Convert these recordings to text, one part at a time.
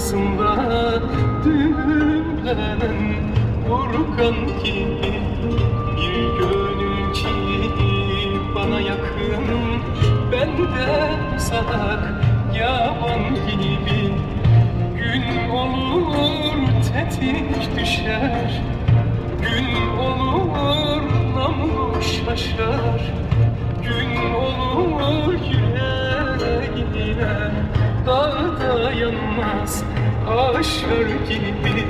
boğazında düğümlenen Urgan gibi bir gönül ki bana yakın. Ben de uzak yaban gibi Gün olur tetik düşer. Gün olur namlu şaşar. Gün olur yüreğine Dağda yanmaz aşar gibi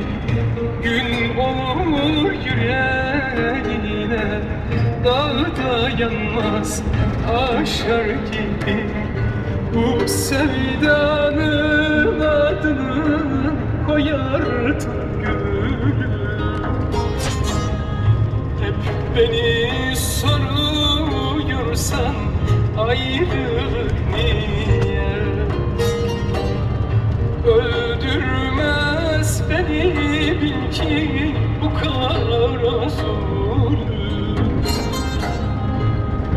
Gün olur yüreğine Dağda yanmaz aşar gibi. Bu sevdanın adını koyardı gülüm hep beni soruyorsan ayrılık niye bu kara zulüm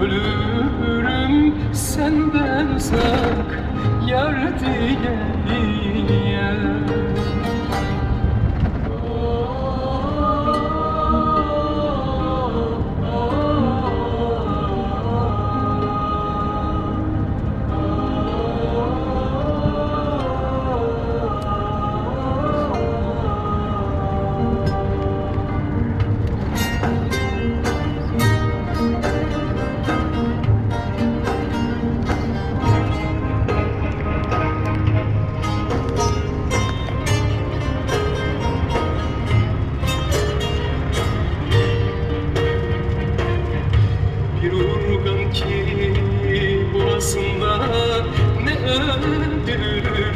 Ölürüm senden uzak yar diye diye Urgan ki boğazında ne öldürür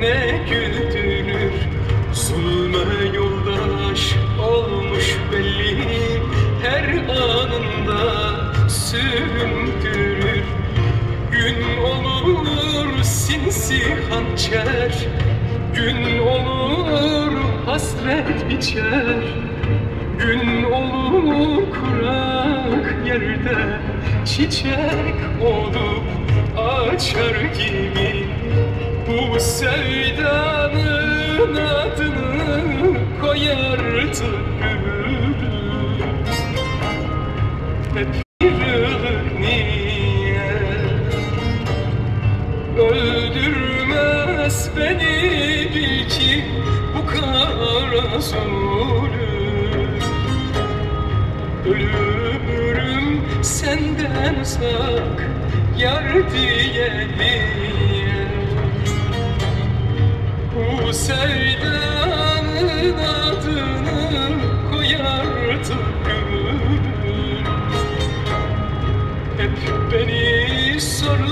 ne güldürür. Zulme yoldaş olmuş belli her anında süründürür. Gün olur sinsi hançer Gün olur hasret biçer. Gün olur kurak yerde çiçek olup açar gibi Bu sevdanın adını koyardı gülüm Hep ayrılık niye Öldürmez beni? Bil ki bu kara zulüm. Ölürüm senden uzak yar diye diye Bu sevdanın adını koyardı gönül Hep beni soruyorsan